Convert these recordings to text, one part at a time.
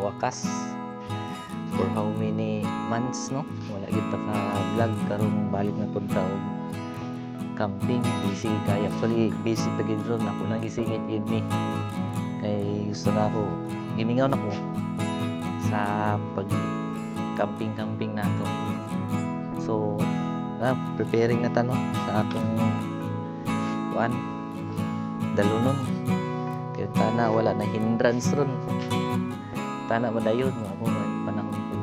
wakas. For how many months no? Wala gid ta ka vlog karon balik na punta og camping. Busy kay actually busy pa gid ron. Ako nang gisingit gid kay gusto na ako gimingaw na ko sa pag camping camping nato so ah, preparing na tanong sa atong kuan dalunon kaya tana wala na hindrance ron tana mo ako may panahon ko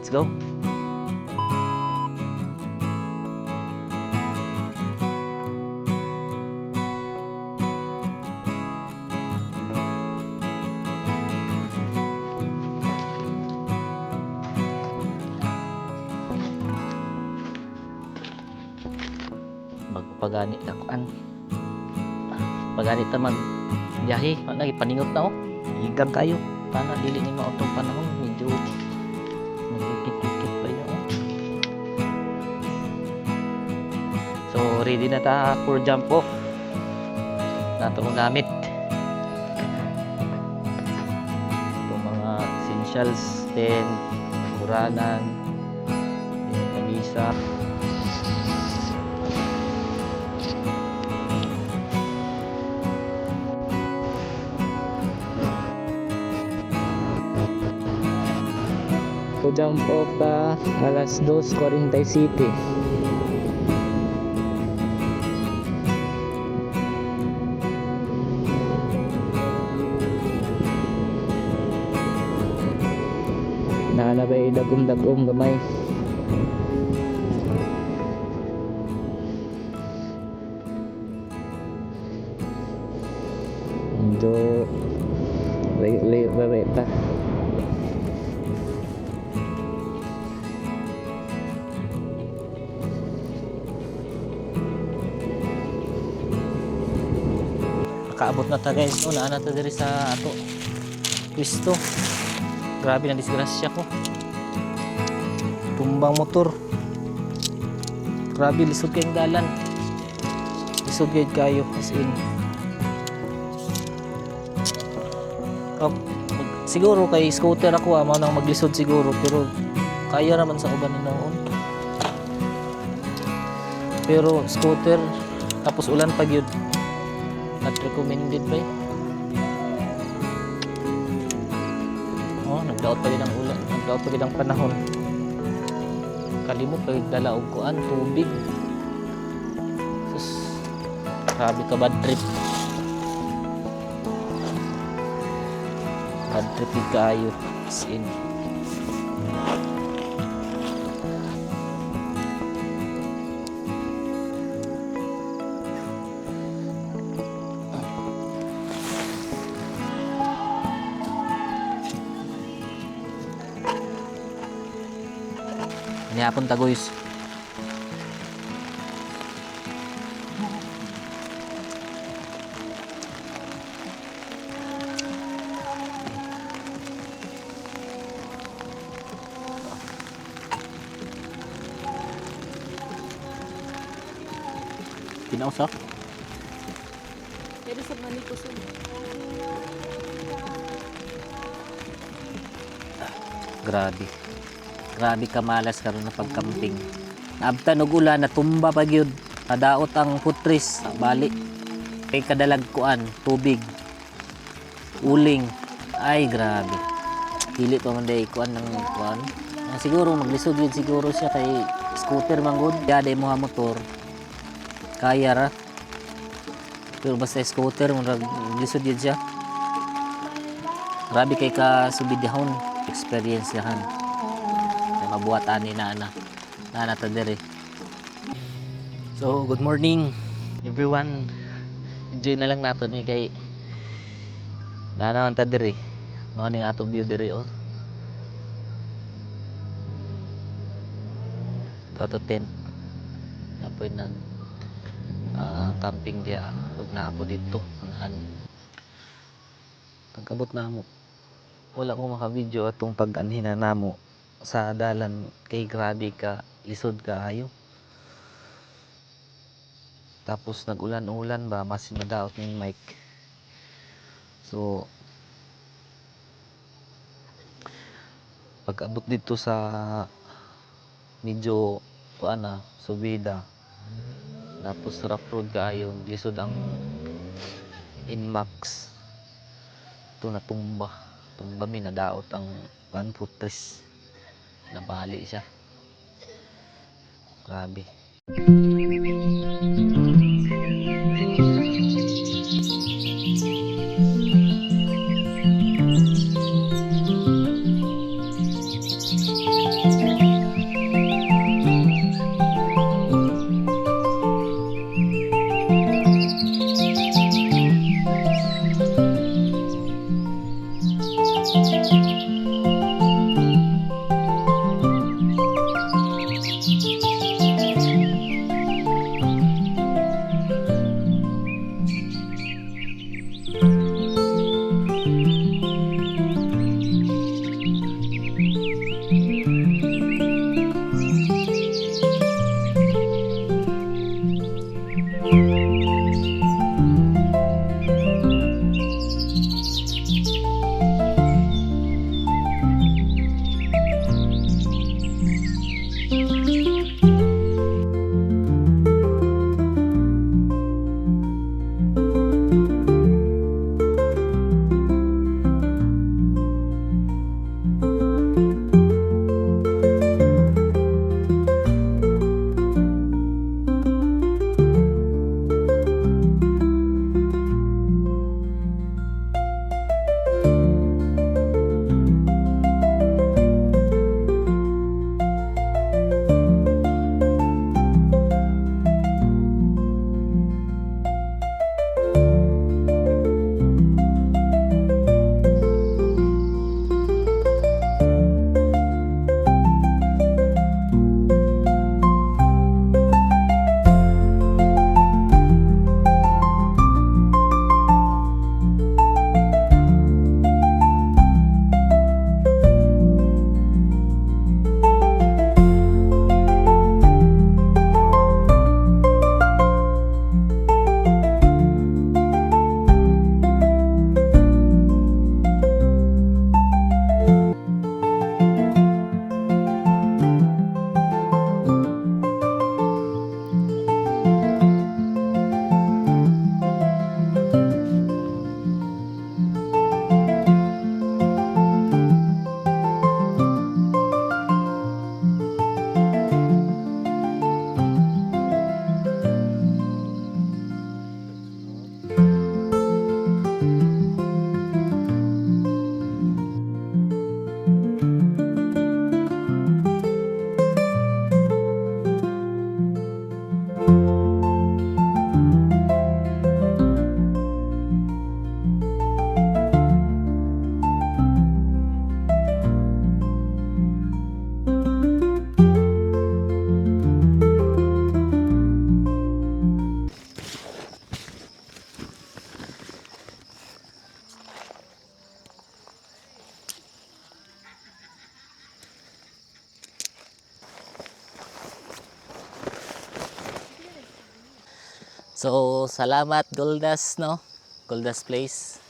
let's go. Magpagani na kuan. Pagani ta biyahe wala paningot na oh. Higang kayo tana dili ni mao tong panahon medyo nagkikit-kit pa yun oh. so ready na ta for jump off. Nato kong gamit. Itong mga essentials then kuranan kamisa jump off uh, alas 2.47 Nalabay dagom-dagom gamay Medyo layo-layo ba Nakaabot na ta guys. Naa na ta diri sa ato. Pwisto. Grabe na disgrasya ko. Tumbang motor. Grabe lisod kayong dalan. Lisod kayo kayo as in. Oh, siguro kay scooter ako ah, nang maglisod siguro pero kaya naman sa uban ni noon. Pero scooter tapos ulan pag yun recommended ba? Oh, nagdaot pa rin ang ulan. Nagdaot pa ang panahon. Kalimot pa yung dala og kuan, tubig. Sus, grabe ka bad trip. Bad trip kaayo. As in. Nihapon tagoys. Kinausap? Pero sa maniko sa Grabe. Grabe ka malas karon na pagkamping. Naabtan og ulan natumba pa gyud. Nadaot ang putris, bali. Kay kadalag kuan, tubig. Uling. Ay grabe. Dili pa man day kuan ng kuan. Ah, siguro maglisod yun siguro siya kay scooter man gud. Kaya day mo motor. Kaya ra. Pero basta scooter mo lisod yun siya. Grabe kay ka subidahon experience yahan. Ay mabuhat ani na ana. Na ana ta diri. So, good morning everyone. Enjoy na lang nato ni kay na naman ta diri. Mao ning atong view diri oh. Toto tent. Napoy nag ah, camping dia ug na ako dito. Anahan. Pagkabot na mo wala ko maka-video atong pag-anhina namo sa dalan kay grabe ka lisod ka ayo. Tapos nag-ulan-ulan ba mas madaot ning mic. So pag abot dito sa medyo kuan na subida. Tapos rough road kaayo lisod ang inmax. Ito natumba tumba. Mi nadaot ang one footrest nabali siya. Grabe So, salamat Goldas, no? Goldas Place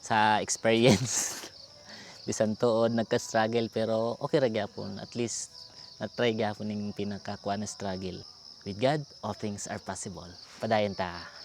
sa experience. Bisan tuod nagka-struggle pero okay ra gyapon. At least na-try gyapon ning pinakakuha na struggle. With God, all things are possible. Padayon ta.